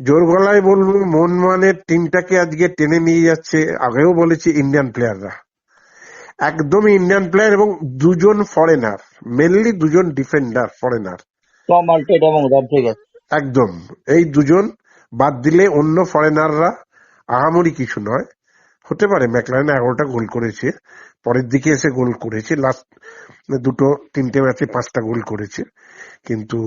জোর গলায় বলব মন মোহনবাগানের টিমটাকে আজকে টেনে নিয়ে যাচ্ছে। আগেও বলেছি ইন্ডিয়ান প্লেয়াররা একদমই ইন্ডিয়ান প্লেয়ার এবং দুজন ফরেনার মেনলি দুজন ডিফেন্ডার ফরেনার একদম। এই দুজন বাদ দিলে অন্য ফরেনাররা আহামরি কিছু নয়। হতে পারে ম্যাকলারেন এগারোটা গোল করেছে পরের দিকে এসে গোল করেছে লাস্ট দুটো তিনটে ম্যাচে পাঁচটা গোল করেছে। কিন্তু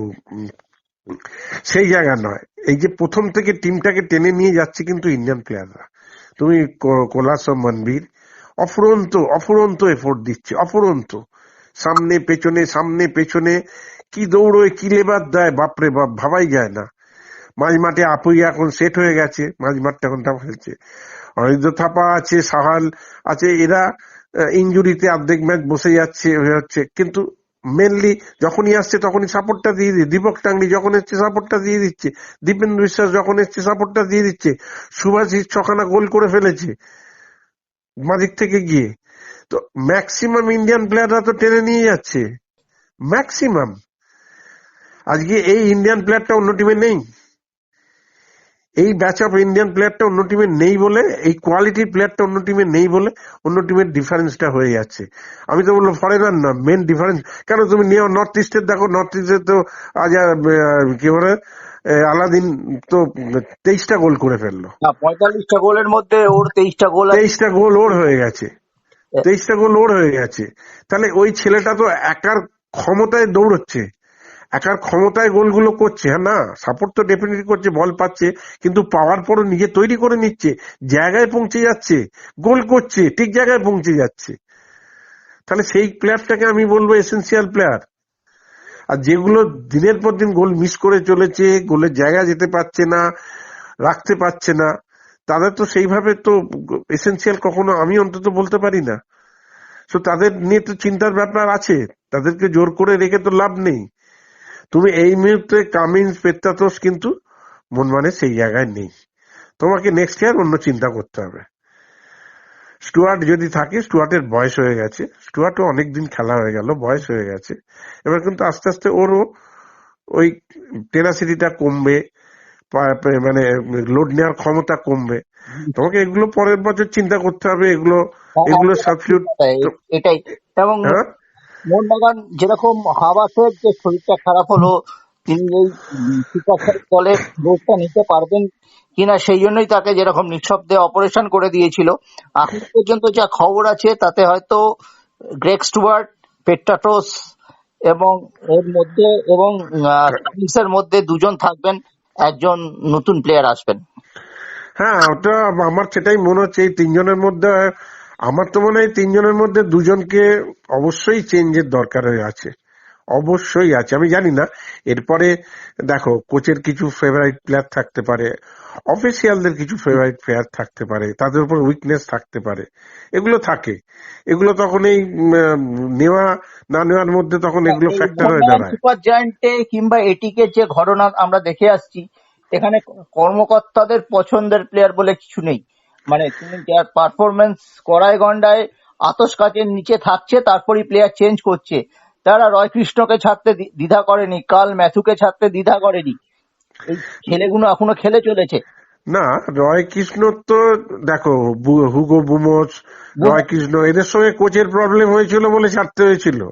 সেই জায়গা নয়। এই যে প্রথম থেকে টিমটাকে টেনে নিয়ে যাচ্ছে কিন্তু ইন্ডিয়ান প্লেয়াররা তুমি কো- কোলাস ও মনবীর, অফুরন্ত অফুরন্ত এফোর্ট দিচ্ছে, অফুরন্ত। সামনে, পেছনে সামনে, পেছনে, কি দৌড়োয়, কি লেবার দেয়, বাপরে বাপ, ভাবাই যায় না। মাঝ মাঠে আপুই এখন সেট হয়ে গেছে, মাঝ মাঠটা এখন টা ফেলছে অনিন্দ্য থাপা আছে, সাহাল আছে, এরা ইঞ্জুরিতে অর্ধেক ম্যাচ বসে যাচ্ছে হয়ে যাচ্ছে কিন্তু মেনলি যখনই আসছে তখনই সাপোর্টটা দিয়ে দিচ্ছে দীপক টাংলি যখন এসছে সাপোর্টটা দিয়ে দিচ্ছে দীপেন্দ্র বিশ্বাস যখন এসছে সাপোর্টটা দিয়ে দিচ্ছে সুভাষিস ছখানা গোল করে ফেলেছে মাদিক থেকে গিয়ে। তো ম্যাক্সিমাম ইন্ডিয়ান প্লেয়াররা তো টেনে নিয়ে যাচ্ছে। ম্যাক্সিমাম আজকে এই ইন্ডিয়ান প্লেয়ারটা অন্য টিমে নেই। এই ব্যাচ অফ ইন্ডিয়ান প্লেয়ারটা অন্য টিমে নেই বলে এই কোয়ালিটির প্লেয়ারটা অন্য টিমে নেই বলে অন্য টিমের ডিফারেন্সটা হয়ে যাচ্ছে। আমি তো বললাম ফরেনার না মেন ডিফারেন্স কেন তুমি নিয়ে নর্থ ইস্টের দেখো নর্থ ইস্টে তো আজ কি বলে আলাদিন তো তেইশটা গোল করে ফেলল। পঁয়তাল্লিশটা গোলের মধ্যে ওর তেইশটা গোল। তেইশটা গোল ওর হয়ে গেছে। তেইশটা গোল ওর হয়ে গেছে। তাহলে ওই ছেলেটা তো একার ক্ষমতায় দৌড়চ্ছে। একার ক্ষমতায় গোলগুলো করছে হ্যাঁ না? সাপোর্ট তো ডেফিনেটলি করছে বল পাচ্ছে, কিন্তু পাওয়ার পরও নিজে তৈরি করে নিচ্ছে, জায়গায় পৌঁছে যাচ্ছে, গোল করছে, ঠিক জায়গায় পৌঁছে যাচ্ছে। তাহলে সেই প্লেয়ারটাকে আমি বলব এসেন্সিয়াল প্লেয়ার আর যেগুলো দিনের পর দিন গোল মিস করে চলেছে, গোলের জায়গা যেতে পারছে না, রাখতে পারছে না, তাদের তো সেইভাবে তো এসেন্সিয়াল কখনো আমি অন্তত বলতে পারি না। তো তাদের নিয়ে তো চিন্তার ব্যাপার আছে, তাদেরকে জোর করে রেখে তো লাভ নেই। তুমি এই মুহূর্তে কামিন্স পেত্তাতোস কিন্তু মন মানে সেই জায়গায় নেই। তোমাকে নেক্সট ইয়ার অন্য চিন্তা করতে হবে। স্টুয়ার্ট যদি থাকে স্টুয়ার্টের বয়স হয়ে গেছে। স্টুয়ার্টও অনেকদিন খেলা হয়ে গেল বয়স হয়ে গেছে। এবার কিন্তু আস্তে আস্তে ওরও ওই টেনাসিটিটা কমবে মানে লোড নেওয়ার ক্ষমতা কমবে। তোমাকে এগুলো পরের বছর চিন্তা করতে হবে এগুলো এগুলো সাবস্টিটিউট এটাই- এটাই। এবং হ্যাঁ? মোহনবাগান যেরকম হাবাসের যে শরীরটা খারাপ হলো, তিনি এই সুপার দলে রোগটা নিতে পারবেন কিনা সেই জন্যই তাকে যেরকম নিঃশব্দে অপারেশন করে দিয়েছিল। এখন পর্যন্ত যা খবর আছে, তাতে হয়তো গ্রেক স্টুয়ার্ট পেট্টাটোস এবং এর মধ্যে এবং এর মধ্যে দুজন থাকবেন, একজন নতুন প্লেয়ার আসবেন। হ্যাঁ ওটা আমার সেটাই মনে হচ্ছে, এই তিনজনের মধ্যে আমার তো মনে হয় তিনজনের মধ্যে দুজনকে অবশ্যই চেঞ্জের দরকার হয়ে আছে। অবশ্যই আছে আমি জানি না। এরপরে দেখো কোচের কিছু ফেভারিট প্লেয়ার থাকতে পারে অফিসিয়ালদের কিছু ফেভারিট প্লেয়ার থাকতে পারে তাদের উপর উইকনেস থাকতে পারে এগুলো থাকে। এগুলো তখন এই নেওয়া না নেওয়ার মধ্যে তখন এগুলো ফ্যাক্টর হয়ে দাঁড়ায়। সুপার জায়ান্টে কিংবা এটিকে যে ঘটনা আমরা দেখে আসছি এখানে কর্মকর্তাদের পছন্দের প্লেয়ার বলে কিছু নেই। মানে তুমি যার পারফরমেন্স করায় গন্ডায় আতস কাচের নিচে থাকছে তারপরই প্লেয়ার চেঞ্জ করছে। তারা রয় কৃষ্ণকে ছাড়তে দ্বিধা করেনি কাল ম্যাথুকে ছাড়তে দ্বিধা করেনি। এই ছেলেগুলো এখনও খেলে চলেছে। না রয় কৃষ্ণ তো দেখো হুগো বুমোস রয় কৃষ্ণ এদের সঙ্গে কোচের প্রবলেম হয়েছিল বলে ছাড়তে হয়েছিল।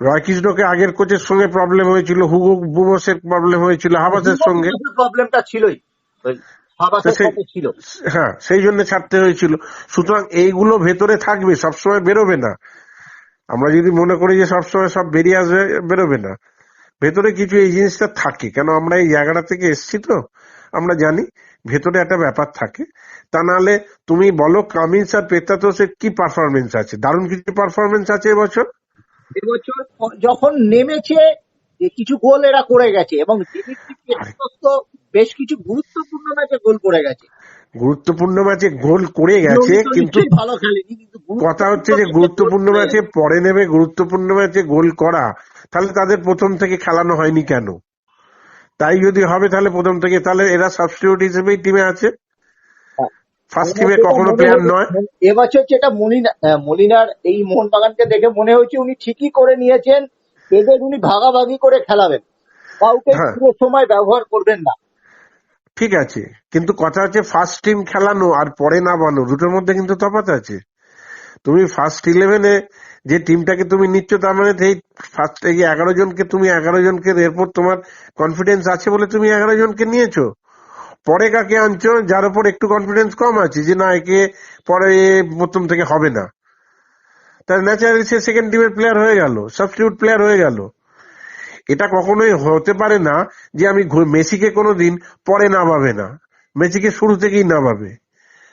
রয় কৃষ্ণকে আগের কোচের সঙ্গে প্রবলেম হয়েছিল হুগো বুমোসের প্রবলেম হয়েছিল হাবাসের সঙ্গে। প্রবলেমটা ছিলই। ছিল। হ্যাঁ সেই জন্য ছাড়তে হয়েছিল। সুতরাং এইগুলো ভেতরে থাকবে সবসময় বেরোবে না। আমরা যদি মনে করি যে সবসময় সব বেরিয়ে আসবে বেরোবে না। ভেতরে কিছু এই জিনিসটা থাকে। কেন আমরা এই জায়গাটা থেকে এসছি তো? আমরা জানি ভেতরে একটা ব্যাপার থাকে। তা নাহলে তুমি বলো কামিন্স আর পেত্তাতোসের কি পারফরমেন্স আছে? দারুণ কিছু পারফরমেন্স আছে এবছর? এবছর যখন নেমেছে কিছু গোল এরা করে গেছে। এবং বেশ কিছু গুরুত্বপূর্ণ ম্যাচে গোল করে গেছে। গুরুত্বপূর্ণ ম্যাচে গোল করে গেছে কিন্তু ভালো খেলেনি কিন্তু কথা হচ্ছে যে গুরুত্বপূর্ণ ম্যাচে। পরে নেবে গুরুত্বপূর্ণ ম্যাচে গোল করা তাহলে তাদের প্রথম থেকে খেলানো হয়নি কেন? তাই যদি হবে তাহলে প্রথম থেকে তাহলে এরা সাবস্টিটিউট হিসেবেই টিমে আছে। ফার্স্ট টিমে কখনো প্লেয়ার নয়। এবছর যেটা মলিনা মলিনার এই মোহনবাগানকে দেখে মনে হচ্ছে উনি ঠিকই করে নিয়েছেন এদের উনি ভাগাভাগি করে খেলাবেন। কাউকে হ্যাঁ। পুরো সময় ব্যবহার করবেন না। ঠিক আছে। কিন্তু কথা হচ্ছে ফার্স্ট টিম খেলানো আর পরে নামানো দুটোর মধ্যে কিন্তু তফাৎ আছে। তুমি ফার্স্ট ইলেভেনে যে টিমটাকে তুমি নিচ্ছ, তার মানে সেই ফার্স্ট এই এগারো জনকে তুমি এগারো জনকে, এরপর তোমার কনফিডেন্স আছে বলে তুমি এগারো জনকে নিয়েছো। পরে কাকে আনছো, যার উপর একটু কনফিডেন্স কম আছে যে না, একে পরে প্রথম থেকে হবে না। তার ন্যাচারালি সে সেকেন্ড টিমের প্লেয়ার হয়ে গেল সাবস্টিটিউট প্লেয়ার হয়ে গেল। এটা কখনোই হতে পারে না যে আমি মেসিকে মেসিকে কোনোদিন পরে নামাবে না। মেসিকে শুরু থেকেই নামাবে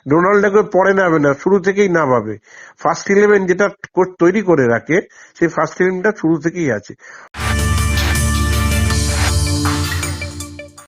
ডোনাল্ডকে পরে নামে না, শুরু থেকেই নামাবে ফার্স্ট ইলেভেন যেটা তৈরি করে রাখে, সেই ফার্স্ট ইলেভেনটা শুরু থেকেই আছে।